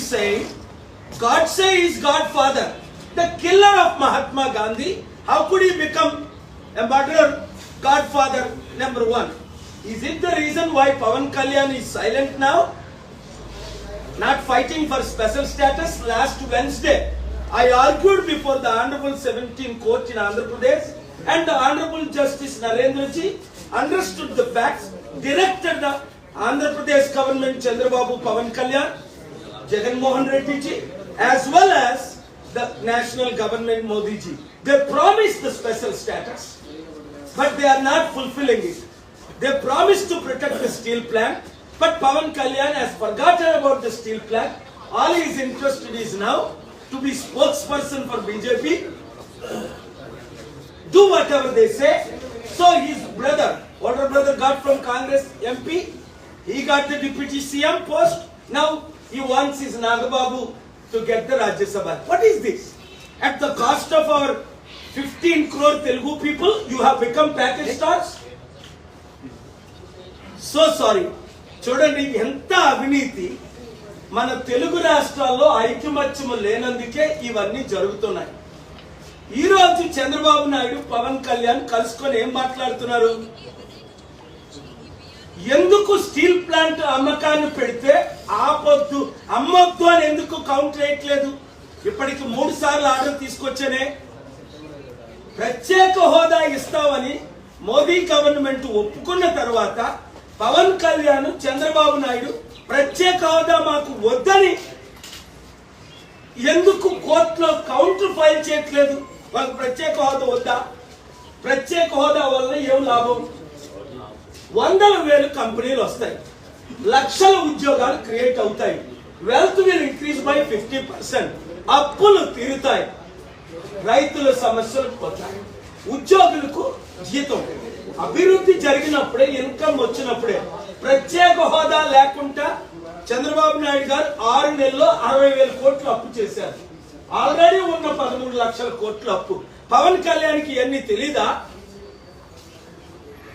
is saying, God say is Godfather, the killer of Mahatma Gandhi. How could he become a murderer? Godfather number one. Is it the reason why Pavan Kalyan is silent now? Not fighting for special status last Wednesday. I argued before the Honorable 17 Court in Andhra Pradesh and the Honorable Justice Narendra Ji understood the facts, directed the Andhra Pradesh government Chandrababu Pavan Kalyan, Jagan Mohan Reddy Ji, as well as the national government Modi Ji. They promised the special status, but they are not fulfilling it. They promised to protect the steel plant, but Pavan Kalyan has forgotten about the steel plant. All he is interested is now to be spokesperson for BJP, do whatever they say. So his brother, older brother got from Congress MP, he got the deputy CM post. Now he wants his Nagababu to get the Rajya Sabha. What is this? At the cost of our 15 crore Telugu people, you have become package stars? So sorry చూడండి ఎంత అవినీతి మన తెలుగు రాష్ట్రాల్లో ఐక్యమత్యము లేనందుకే ఇవన్నీ జరుగుతున్నాయి ఈ రోజు చంద్రబాబు నాయుడు పవన్ కళ్యాణ్ కలుసుకొని ఏం మాట్లాడుతున్నారు ఎందుకు స్టీల్ ప్లాంట్ అమ్మకాన్ని పెడితే కౌంట్ చేయట్లేదు కౌంటర్ ఇప్పటికి మూడు సార్లు ఆర్డర్ తీసుకొచ్చానే ప్రత్యేక హోదా ఇస్తామని మోదీ గవర్నమెంట్ ఒప్పుకున్న తర్వాత పవన్ కళ్యాణ్ చంద్రబాబు నాయుడు ప్రత్యేక హోదా మాకు వద్దని ఎందుకు కోర్టులో కౌంటర్ ఫైల్ చేయట్లేదు? వాళ్ళకి ప్రత్యేక హోదా వద్దా? ప్రత్యేక హోదా వల్ల ఏం లాభం? వందల వేలు కంపెనీలు వస్తాయి. లక్షల ఉద్యోగాలు క్రియేట్ అవుతాయి. Wealth will increase by fifty percent అప్పులు తీరుతాయి. రైతుల సమస్యలు పోతాయి. ఉద్యోగులకు జీతం. అభివృద్ధి జరిగినప్పుడే ఇన్కమ్ వచ్చినప్పుడే ప్రత్యేక హోదా లేకుండా చంద్రబాబు నాయుడు గారు ఆరు నెలల్లో అరవై వేల కోట్లు అప్పు చేశారు. ఆల్రెడీ ఉన్న పదమూడు లక్షల కోట్లు అప్పు. పవన్ కళ్యాణ్కి ఇవన్నీ తెలీదా?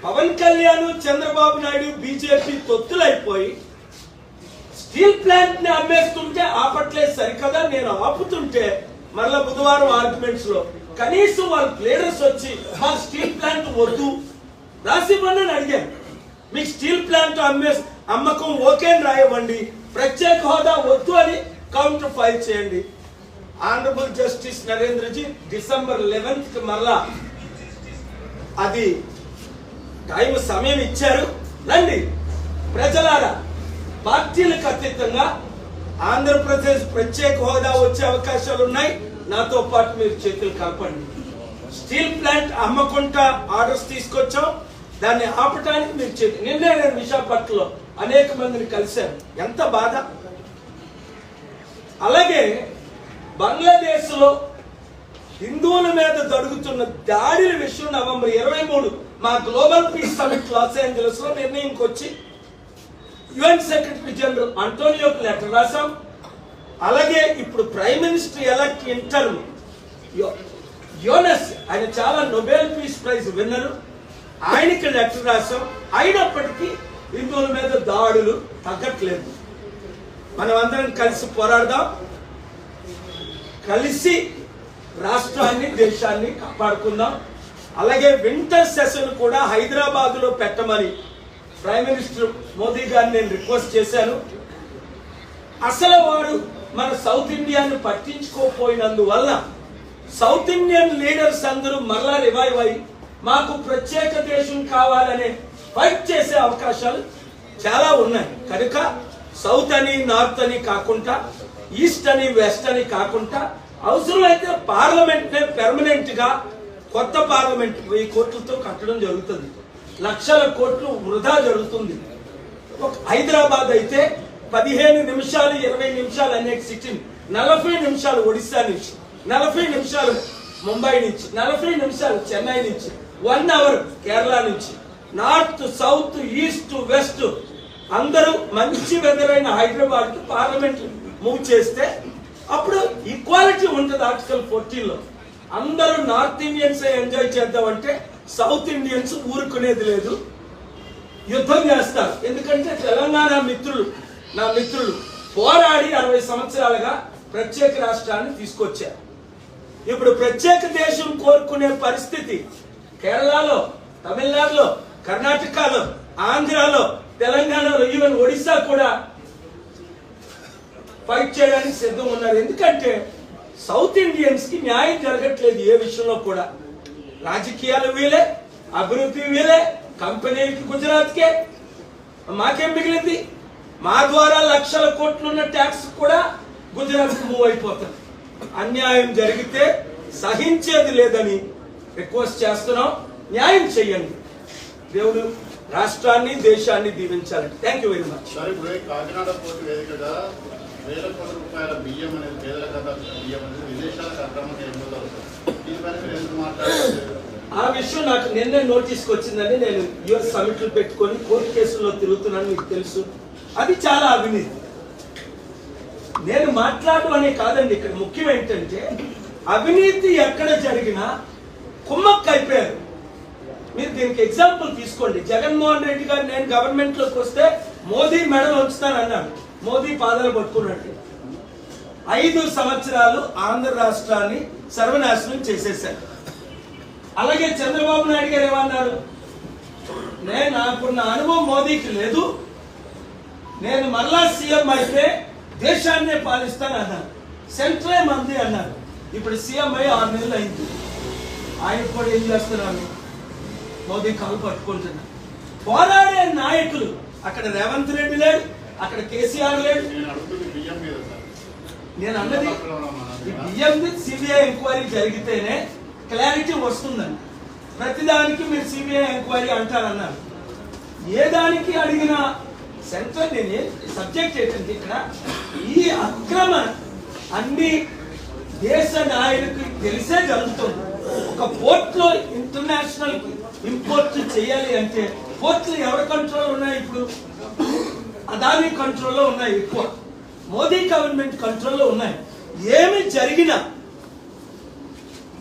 పవన్ కళ్యాణ్ చంద్రబాబు నాయుడు బీజేపీ తొత్తులైపోయి స్టీల్ ప్లాంట్ని అమ్మేస్తుంటే ఆపట్లేదు సరికదా? నేను ఆపుతుంటే మరలా బుధవారం ఆర్గ్యుమెంట్స్లో కనీసం వాళ్ళ లీడర్స్ వచ్చి మా స్టీల్ ప్లాంట్ వద్దు. రాసివ్వండి అని అడిగాను. మీకు స్టీల్ ప్లాంట్ అమ్మే అమ్మకం ఓకే అని రాయవ్వండి. ప్రత్యేక హోదా వద్దు అని కౌంటర్ ఫైల్ చేయండి. ఆనరబుల్ జస్టిస్ నరేంద్రజీ డిసెంబర్ లెవెన్త్కి మరలా అది టైం సమయం ఇచ్చారు. రండి. ప్రజలు పార్టీలకు అతీతంగా ఆంధ్రప్రదేశ్ ప్రత్యేక హోదా వచ్చే అవకాశాలు ఉన్నాయి నాతో పాటు మీరు చేతులు కలపండి. స్టీల్ ప్లాంట్ అమ్మకుండా ఆర్డర్స్ తీసుకొచ్చాం. దాన్ని ఆపటానికి మీరు చేతి నిన్నే నేను విశాఖపట్నంలో అనేక మందిని కలిశాను. ఎంత బాధ? అలాగే బంగ్లాదేశ్లో హిందువుల మీద జరుగుతున్న దాడిల విషయం నవంబర్ ఇరవై మూడు మా గ్లోబల్ పీస్ సమిట్ లాస్ ఏంజలస్లో నిర్ణయంకి వచ్చి యుఎన్ సెక్రటరీ జనరల్ అంటోనియోకి లెటర్ రాశాం. అలాగే ఇప్పుడు prime minister elect interim Yunus ఆయన చాలా నొబెల్ పీస్ ప్రైజ్ విన్నరు ఆయనకి లెటర్ రాశాం. అయినప్పటికీ హిందువుల మీద దాడులు తగ్గట్లేదు. మనం అందరం కలిసి పోరాడదాం. కలిసి రాష్ట్రాన్ని దేశాన్ని కాపాడుకుందాం. అలాగే వింటర్ సెషన్ కూడా హైదరాబాద్లో పెట్టమని ప్రైమ్ మినిస్టర్ మోదీ గారిని నేను రిక్వెస్ట్ చేశాను. అసలు వాడు మన సౌత్ ఇండియాను పట్టించుకోపోయినందువల్ల సౌత్ ఇండియన్ లీడర్స్ అందరూ మరలా రివైవ్ అయి మాకు ప్రత్యేక దేశం కావాలనే ఫైట్ చేసే అవకాశాలు చాలా ఉన్నాయి. కనుక సౌత్ అని నార్త్ అని కాకుండా ఈస్ట్ అని వెస్ట్ అని కాకుండా అవసరమైతే పార్లమెంట్నే పెర్మనెంట్గా కొత్త పార్లమెంట్ వెయ్యి కోట్లతో కట్టడం జరుగుతుంది. లక్షల కోట్లు వృధా జరుగుతుంది. హైదరాబాద్ అయితే పదిహేను నిమిషాలు ఇరవై నిమిషాలు అనేక సిట్టింగ్ నలభై నిమిషాలు ఒడిశా నుంచి నలభై నిమిషాలు ముంబై నుంచి నలభై నిమిషాలు చెన్నై నుంచి వన్ అవర్ కేరళ నుంచి. నార్త్ సౌత్ ఈస్ట్ వెస్ట్ అందరూ మంచి వెదర్ అయిన హైదరాబాద్ పార్లమెంట్ మూవ్ చేస్తే అప్పుడు ఈక్వాలిటీ ఉంటుంది ఆర్టికల్ ఫోర్టీన్లో అందరూ నార్త్ ఇండియన్స్ ఎంజాయ్ చేద్దామంటే సౌత్ ఇండియన్స్ ఊరుకునేది లేదు. యుద్ధం చేస్తారు. ఎందుకంటే తెలంగాణ మిత్రులు నా మిత్రులు పోరాడి అరవై సంవత్సరాలుగా ప్రత్యేక రాష్ట్రాన్ని తీసుకొచ్చారు. ఇప్పుడు ప్రత్యేక దేశం కోరుకునే పరిస్థితి కేరళలో తమిళనాడులో కర్ణాటకలో ఆంధ్రాలో తెలంగాణలో ఈవెన్ ఒడిశా కూడా ఫైట్ చేయడానికి సిద్ధం ఉన్నారు. ఎందుకంటే సౌత్ ఇండియన్స్కి న్యాయం జరగట్లేదు ఏ విషయంలో కూడా. రాజకీయాలు వీలే అభివృద్ధి వీలే కంపెనీలకి గుజరాత్కే. మాకేం మిగిలింది? మా ద్వారా లక్షల కోట్లున్న ట్యాక్స్ కూడా గుజరాత్కి మూవ్ అయిపోతుంది. అన్యాయం జరిగితే సహించేది లేదని రిక్వెస్ట్ చేస్తున్నాం. న్యాయం చెయ్యండి. దేవుడు రాష్ట్రాన్ని దేశాన్ని దీవించాలండి. Thank you very much Kakinada port వేదికగా వేల కోట్ల రూపాయల బియ్యం అనేది పేదల బియ్యం అనేది విదేశాలకు అక్రమంగా ఎన్నుకోవాలి సార్ దీనిపైన మీరు ఎందుకు మాట్లాడారు ఆ విషయం నాకు నిన్నే నోటీస్కి వచ్చిందని నేను యుఎస్ సమిట్లు పెట్టుకొని కోర్టు కేసుల్లో తిరుగుతున్నాను మీకు తెలుసు. అది చాలా అవినీతి. నేను మాట్లాడు అనే కాదండి ఇక్కడ ముఖ్యం ఏంటంటే అవినీతి ఎక్కడ జరిగినా కుమ్మక్క అయిపోయారు. మీరు దీనికి ఎగ్జాంపుల్ తీసుకోండి. జగన్మోహన్ రెడ్డి గారు నేను గవర్నమెంట్లోకి వస్తే మోదీ మెడలు ఉంచుతానన్నాడు మోదీ పాదాలు పట్టుకున్నట్టు. ఐదు సంవత్సరాలు ఆంధ్ర రాష్ట్రాన్ని సర్వనాశనం చేసేశారు. అలాగే చంద్రబాబు నాయుడు గారు ఏమన్నారు? నేను నాకున్న అనుభవం మోదీకి లేదు. నేను మళ్ళా సీఎం అయితే దేశాన్నే పాలిస్తాను అన్నారు. సెంట్రే మంది అన్నారు. ఇప్పుడు సీఎం అయ్యి ఆరు నెలలు అయింది. ఆయన కూడా ఏం చేస్తున్నారు మోదీ కాలు పట్టుకుంటున్నారు. పోరాడే నాయకులు అక్కడ రేవంత్ రెడ్డి లేడు అక్కడ కేసీఆర్ లేడు. నేను అన్నది బియ్యం సిబిఐ ఎంక్వైరీ జరిగితేనే క్లారిటీ వస్తుందండి. ప్రతిదానికి మీరు సిబిఐ ఎంక్వైరీ అంటారన్నారు. ఏ దానికి అడిగినా సెంట్రల్ నేను సబ్జెక్ట్ ఏంటంటే ఇక్కడ ఈ అక్రమ అన్ని దేశ నాయకులకి తెలిసే జరుగుతుంది. ఒక పోర్ట్లో ఇంటర్నేషనల్ ఇంపోర్ట్ చేయాలి అంటే పోర్ట్లు ఎవరి కంట్రోల్ ఉన్నాయి ఇప్పుడు? అదాని కంట్రోల్లో ఉన్నాయి ఎక్కువ. మోదీ గవర్నమెంట్ కంట్రోల్లో ఉన్నాయి. ఏమి జరిగినా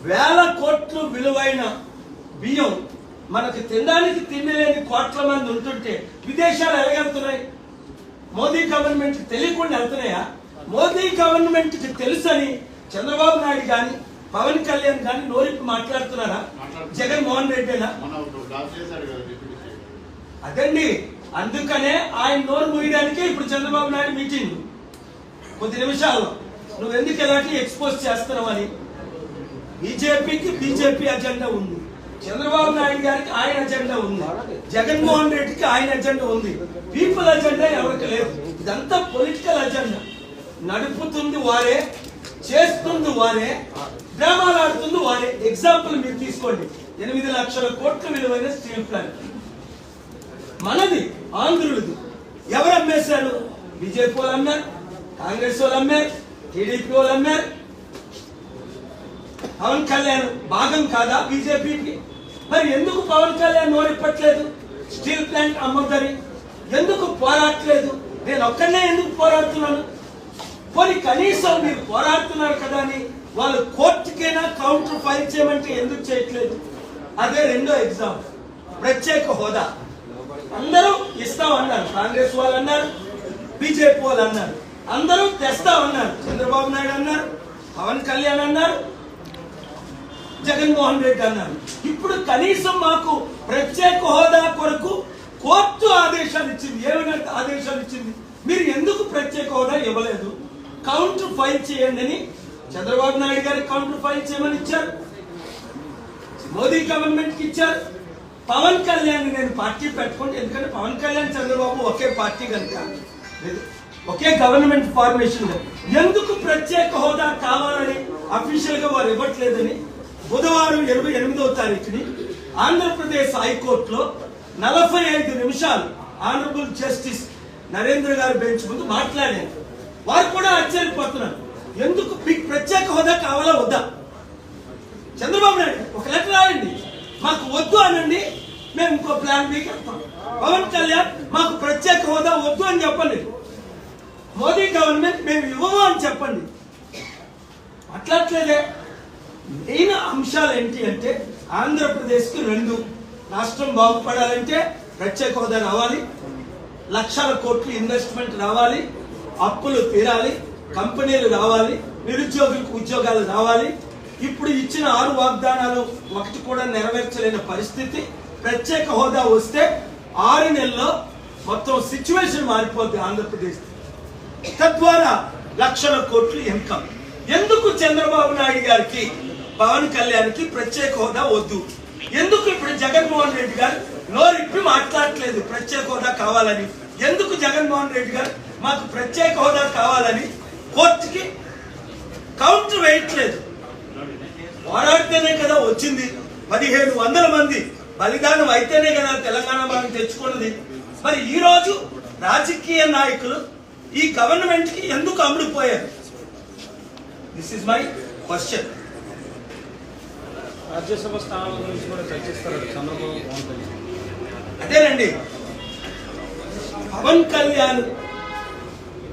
వేల కోట్లు విలువైన బియ్యం మనకు తినడానికి తిండి లేని కోట్ల మంది ఉంటుంటే విదేశాలు ఎలాగెళ్తున్నాయి? మోదీ గవర్నమెంట్ తెలియకుండా వెళ్తున్నాయా? మోదీ గవర్నమెంట్కి తెలుసని చంద్రబాబు నాయుడు కానీ పవన్ కళ్యాణ్ కానీ నోరిప్పి మాట్లాడుతున్నారా? జగన్మోహన్ రెడ్డినా అదండి. అందుకనే ఆయన నోరు మూయడానికే ఇప్పుడు చంద్రబాబు నాయుడు మీటింగ్. కొద్ది నిమిషాల్లో నువ్వు ఎందుకు ఎలాంటి ఎక్స్పోజ్ చేస్తున్నావని? బీజేపీకి బీజేపీ అజెండా ఉంది. చంద్రబాబు నాయుడు గారికి ఆయన అజెండా ఉంది. జగన్మోహన్ రెడ్డికి ఆయన అజెండా ఉంది. పీపుల్ అజెండా ఎవరికి లేదు. ఇదంతా పొలిటికల్ అజెండా. నడుపుతుంది వారే చేస్తుంది వారే డ్రామాలు ఆడుతుంది వారే. ఎగ్జాంపుల్ మీరు తీసుకోండి. ఎనిమిది లక్షల కోట్ల విలువైన స్టీల్ ప్లాంట్. మనది ఆంధ్రులది. ఎవరు అమ్మేశారు? బీజేపీ వాళ్ళు అమ్మారు కాంగ్రెస్ వాళ్ళు అమ్మారు టీడీపీ వాళ్ళు అమ్మారు పవన్ కళ్యాణ్ భాగం కాదా బీజేపీకి? మరి ఎందుకు పవన్ కళ్యాణ్ నోరిప్పట్లేదు స్టీల్ ప్లాంట్ అమ్మొద్దని ఎందుకు పోరాడట్లేదు నేను ఒక్కనే ఎందుకు పోరాడుతున్నాను? పోనీ కనీసం మీరు పోరాడుతున్నారు కదా అని వాళ్ళు కోర్టుకైనా కౌంటర్ ఫైల్ చేయమంటే ఎందుకు చేయట్లేదు? అదే రెండో ఎగ్జామ్. ప్రత్యేక హోదా. అందరూ ఇస్తాం అన్నారు కాంగ్రెస్ వాళ్ళు అన్నారు బీజేపీ వాళ్ళు అన్నారు. అందరూ తెస్తా ఉన్నారు చంద్రబాబు నాయుడు అన్నారు పవన్ కళ్యాణ్ అన్నారు జగన్మోహన్ రెడ్డి అన్నారు. ఇప్పుడు కనీసం మాకు ప్రత్యేక హోదా కొరకు కోర్టు ఆదేశాలు ఇచ్చింది ఏమైనా ఆదేశాలు ఇచ్చింది. మీరు ఎందుకు ప్రత్యేక హోదా ఇవ్వలేదు? కౌంటర్ ఫైల్ చేయండి అని చంద్రబాబు నాయుడు గారికి కౌంటర్ ఫైల్ చేయమని ఇచ్చారు. మోదీ గవర్నమెంట్కి ఇచ్చారు. పవన్ కళ్యాణ్ నేను పార్టీ పెట్టుకుంటే ఎందుకంటే పవన్ కళ్యాణ్ చంద్రబాబు ఒకే పార్టీ కనుక. లేదు. ఒకే గవర్నమెంట్ ఫార్మేషన్. ఎందుకు ప్రత్యేక హోదా కావాలని అఫీషియల్గా వారు ఇవ్వట్లేదని బుధవారం ఇరవై ఎనిమిదవ తారీఖుని ఆంధ్రప్రదేశ్ హైకోర్టులో నలభై ఐదు నిమిషాలు ఆనరబుల్ జస్టిస్ నరేంద్ర గారి బెంచ్ ముందు మాట్లాడారు. వారు కూడా ఆశ్చర్యపోతున్నారు. ఎందుకు మీకు ప్రత్యేక హోదా కావాలా వద్దా? చంద్రబాబు నాయుడు ఒక లెటర్ రాయండి. మాకు వద్దు అనండి మేము ఇంకో ప్లాన్ మీకు వెళ్తాం పవన్ కళ్యాణ్ మాకు ప్రత్యేక హోదా వద్దు అని చెప్పండి. మోదీ గవర్నమెంట్ మేము ఇవ్వము అని చెప్పండి. అట్లట్లేదే మెయిన్ అంశాలు ఏంటి అంటే ఆంధ్రప్రదేశ్కి రెండు. రాష్ట్రం బాగుపడాలంటే ప్రత్యేక హోదా రావాలి. లక్షల కోట్లు ఇన్వెస్ట్మెంట్ రావాలి. అప్పులు తీరాలి. కంపెనీలు రావాలి. నిరుద్యోగులకు ఉద్యోగాలు రావాలి. ఇప్పుడు ఇచ్చిన ఆరు వాగ్దానాలు ఒకటి కూడా నెరవేర్చలేని పరిస్థితి. ప్రత్యేక హోదా వస్తే ఆరు నెలల్లో మొత్తం సిచ్యువేషన్ మారిపోద్ది ఆంధ్రప్రదేశ్. తద్వారా లక్షల కోట్లు ఇన్కమ్. ఎందుకు చంద్రబాబు నాయుడు గారికి పవన్ కళ్యాణ్కి ప్రత్యేక హోదా వద్దు. ఎందుకు ఇప్పుడు జగన్మోహన్ రెడ్డి గారు నోరిప్పి మాట్లాడట్లేదు ప్రత్యేక హోదా కావాలని? ఎందుకు జగన్మోహన్ రెడ్డి గారు మాకు ప్రత్యేక హోదా కావాలని కోర్టుకి కౌంటర్ వేయట్లేదు? పోరాడితేనే కదా వచ్చింది. పదిహేను వందల మంది బలిదానం అయితేనే కదా తెలంగాణ మనం తెచ్చుకున్నది. మరి ఈ రోజు రాజకీయ నాయకులు ఈ గవర్నమెంట్కి ఎందుకు అమ్ముడుపోయారు? This is my question Rajya Sabha స్థానాల గురించి కూడా చర్చిస్తారు చంద్రబాబు పవన్ కళ్యాణ్. అదేనండి. పవన్ కళ్యాణ్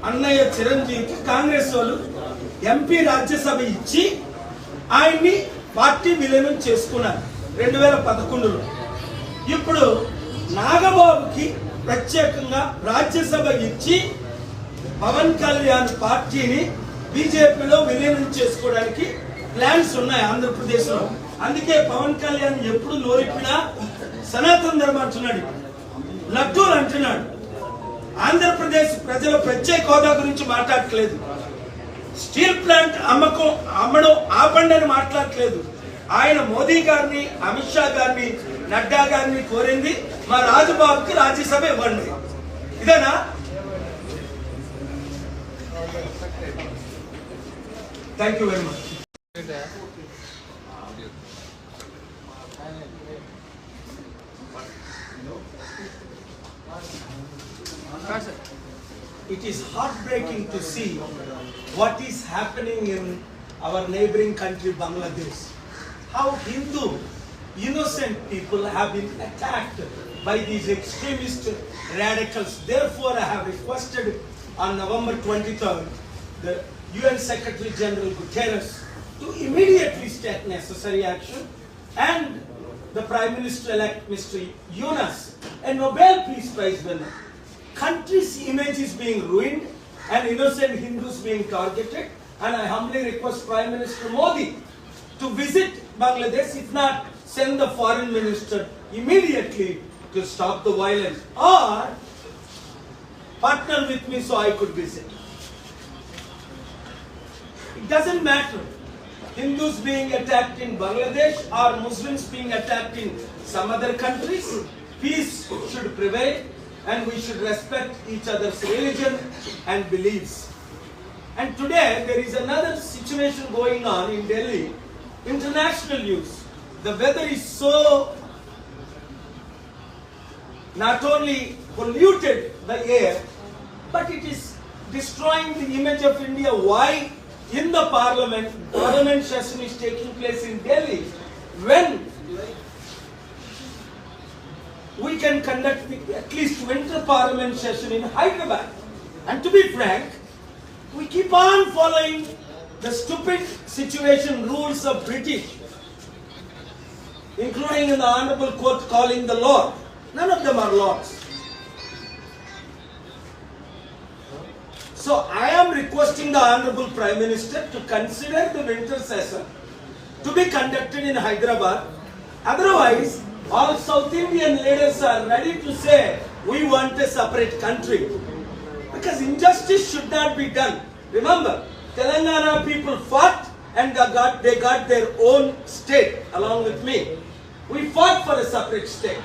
అన్నయ్య చిరంజీవికి కాంగ్రెస్ వాళ్ళు ఎంపీ రాజ్యసభ ఇచ్చి ఆయన్ని పార్టీ విలీనం చేసుకున్నారు రెండు వేల పదకొండులో. ఇప్పుడు నాగబాబుకి ప్రత్యేకంగా రాజ్యసభ ఇచ్చి పవన్ కళ్యాణ్ పార్టీని బీజేపీలో విలీనం చేసుకోవడానికి ప్లాన్స్ ఉన్నాయి ఆంధ్రప్రదేశ్లో. అందుకే పవన్ కళ్యాణ్ ఎప్పుడు నోరిప్పినా సనాతన ధర్మం అంటున్నాడు. లడ్డూలు అంటున్నాడు. ఆంధ్రప్రదేశ్ ప్రజల ప్రత్యేక హోదా గురించి మాట్లాడట్లేదు. స్టీల్ ప్లాంట్ అమ్మకం అమ్మడం ఆపండి అని మాట్లాడట్లేదు. ఆయన మోదీ గారిని అమిత్ షా గారిని నడ్డా గారిని కోరింది మా రాజుబాబుకి రాజ్యసభ ఇవ్వండి. ఇదేనా? Thank you very much It is heartbreaking to see what is happening in our neighboring country, Bangladesh. How Hindu, innocent people have been attacked by these extremist radicals. Therefore, I have requested on November 23rd the UN Secretary General Guterres to immediately take necessary action and the Prime Minister elect Mr. Yunus, a Nobel Peace Prize winner. Country's image is being ruined and innocent Hindus being targeted. And I humbly request Prime Minister Modi to visit Bangladesh, if not, send the foreign minister immediately to stop the violence or partner with me so I could visit. It doesn't matter. Hindus being attacked in Bangladesh or Muslims being attacked in some other countries, peace should prevail and we should respect each other's religion and beliefs. And today there is another situation going on in Delhi, international news. The weather is so not only polluted the air, but it is destroying the image of India. Why? In the parliament, parliament session is taking place in Delhi. When we can conduct the, at least winter parliament session in Hyderabad. And to be frank, we keep on following the stupid situation rules of British, including in the honorable court calling the Lord. None of them are lords. So I am requesting the Honorable Prime Minister to consider the winter session to be conducted in Hyderabad. Otherwise, all South Indian leaders are ready to say, we want a separate country. Because injustice should not be done. Remember, Telangana people fought and they got, they got their own state along with me. We fought for a separate state.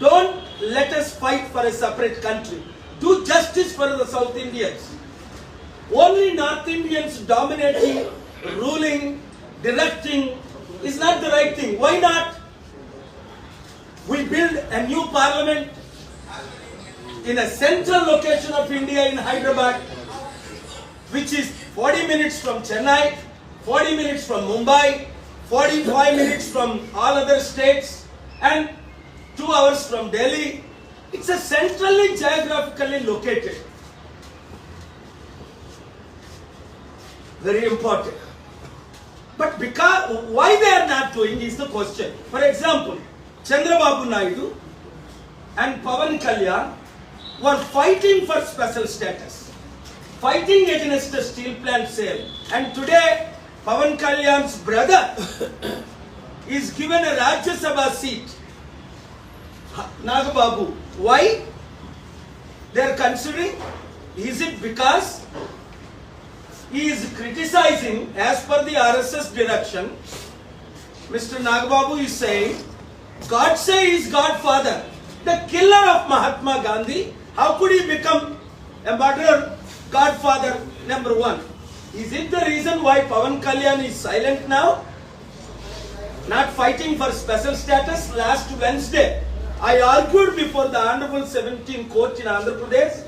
Don't let us fight for a separate country. Do justice for the South Indians. Only North Indians dominating, ruling, directing is not the right thing. Why not? We build a new parliament in a central location of India in Hyderabad, which is 40 minutes from Chennai, 40 minutes from Mumbai, 45 minutes from all other states, and 2 hours from Delhi. It's a centrally geographically located. Very important. But because why they are not doing is the question. For example, Chandrababu Naidu and Pavan Kalyan were fighting for special status. fighting against the steel plant sale. And today, Pavan Kalyan's brother is given a Rajya Sabha seat. Nagababu. Why? They are considering, is it because he is criticizing as per the RSS direction? Mr. Nagababu is saying, God say is Godfather, the killer of Mahatma Gandhi. How could he become a murderer, Godfather number one? Is it the reason why Pavan Kalyan is silent now? Not fighting for special status last Wednesday. I argued before the Honorable 17 Court in Andhra Pradesh